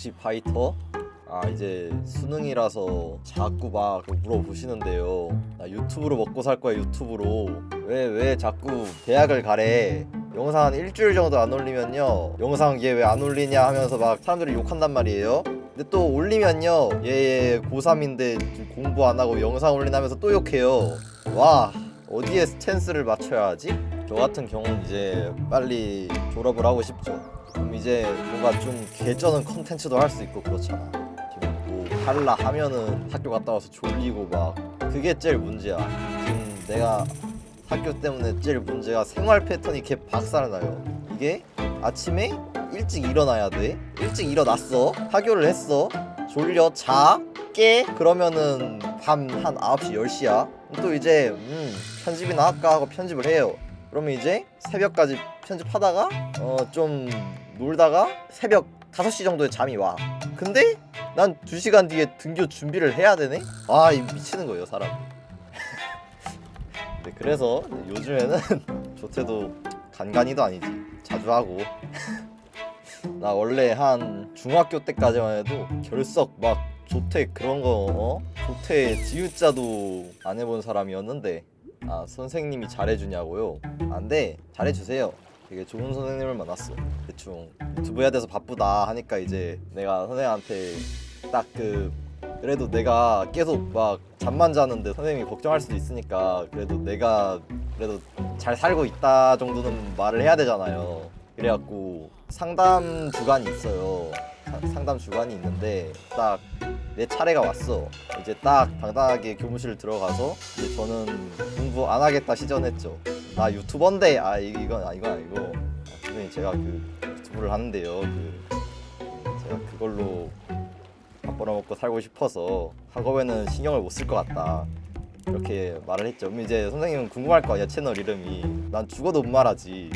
정시 파이터? 아 이제 수능이라서 자꾸 막 물어보시는데요. 나 유튜브로 먹고 살 거야 유튜브로. 왜 왜 자꾸 대학을 가래? 영상 한 일주일 정도 안 올리면요. 영상 얘 왜 안 올리냐 하면서 막 사람들이 욕한단 말이에요. 근데 또 올리면요. 얘 고3인데 공부 안 하고 영상 올리나면서 또 욕해요. 와 어디에 스탠스를 맞춰야 하지? 저 같은 경우는 이제 빨리 졸업을 하고 싶죠 그럼 이제 뭔가 좀 개쩌는 컨텐츠도 할 수 있고 그렇잖아. 지금 뭐 할라 하면은 학교 갔다 와서 졸리고 막 그게 제일 문제야. 지금 내가 학교 때문에 제일 문제가 생활 패턴이 개 박살나요. 이게 아침에 일찍 일어나야 돼? 일찍 일어났어? 학교를 했어? 졸려? 자? 깨? 그러면은 밤 한 9시 10시야? 또 이제 음 편집이나 할까 하고 편집을 해요 그러면 이제 새벽까지 편집하다가 어 좀 놀다가 새벽 5시 정도에 잠이 와 근데 난 2시간 뒤에 등교 준비를 해야 되네? 아 이 미치는 거예요 사람 네, 그래서 요즘에는 조퇴도 간간히도 아니지 자주 하고 나 원래 한 중학교 때까지만 해도 결석 막 조퇴 그런 거 어? 조퇴 지읒자도 안 해본 사람이었는데 아 선생님이 잘해주냐고요? 안돼 잘해주세요. 되게 좋은 선생님을 만났어 대충 유튜브 해야 돼서 바쁘다 하니까 이제 내가 선생님한테 딱 그 그래도 내가 계속 막 잠만 자는데 선생님이 걱정할 수도 있으니까 그래도 내가 그래도 잘 살고 있다 정도는 말을 해야 되잖아요. 그래갖고 상담 주간이 있어요 사- 상담 주간이 있는데 딱 내 차례가 왔어. 이제 딱 당당하게 교무실 들어가서 이제 저는 공부 안 하겠다 시전했죠. 나 유튜버인데 아 이- 이건 아 이건 아니고. 아, 선생님 제가 그 유튜브를 하는데요. 그, 그 제가 그걸로 밥 벌어먹고 살고 싶어서 학업에는 신경을 못 쓸 것 같다. 이렇게 말을 했죠. 그럼 이제 선생님은 궁금할 거 아니야 채널 이름이. 난 죽어도 못 말하지.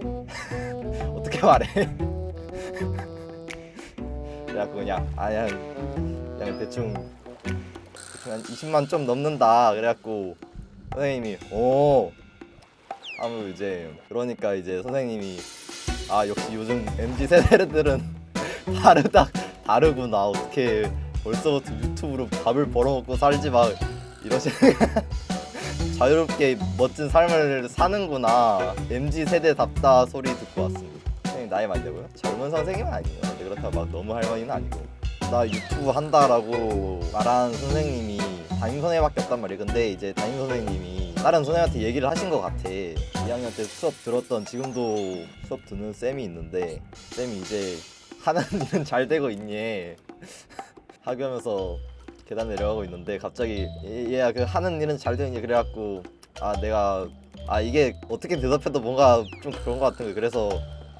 어떻게 말해 그래갖고 그냥 아야 그냥 대충 대충 한 20만 좀 넘는다. 그래갖고 선생님이 오! 하고 이제 그러니까 이제 선생님이 아 역시 요즘 MZ 세대들은 다르다 다르구나. 어떻게 벌써부터 유튜브로 밥을 벌어먹고 살지 막 이러시 자유롭게 멋진 삶을 사는구나. MZ 세대답다 소리 듣고 왔습니다 나이 많냐고요? 젊은 선생님은 아니에요. 근데 그렇다고 막 너무 할머니는 아니고. 나 유튜브 한다라고 말한 선생님이 담임 선생님밖에 없단 말이에요. 근데 이제 담임 선생님이 다른 선생님한테 얘기를 하신 것 같아. 2학년 때 수업 들었던 지금도 수업 듣는 쌤이 있는데 쌤이 이제 하는 일은 잘 되고 있니? 하면서 계단 내려가고 있는데 갑자기 얘- 얘야 그 하는 일은 잘 되니? 그래갖고 아 내가 아 이게 어떻게 대답해도 뭔가 좀 그런 것 같은 거 그래서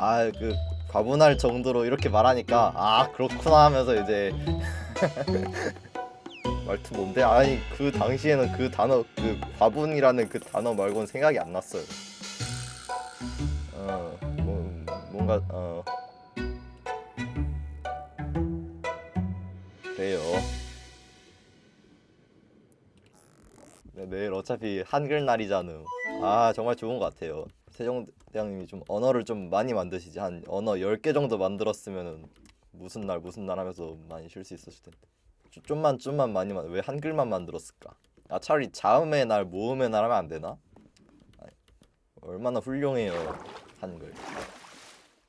아 그 과분할 정도로 이렇게 말하니까 아 그렇구나 하면서 이제 말투 뭔데 아니 그 당시에는 그 단어 그 과분이라는 그 단어 말고는 생각이 안 났어요 어 뭐, 뭔가 어 그래요 네, 내일 어차피 한글 날이잖아. 아 정말 좋은 것 같아요. 세종 대왕님이 좀 언어를 좀 많이 만드시지 한 언어 10개 정도 만들었으면은 무슨 날 무슨 날 하면서 많이 쉴 수 있었을 텐데 좀- 좀만 좀만 많이 만 왜 한글만 만들었을까? 아 차라리 자음의 날 모음의 날 하면 안 되나? 아니, 얼마나 훌륭해요 한글.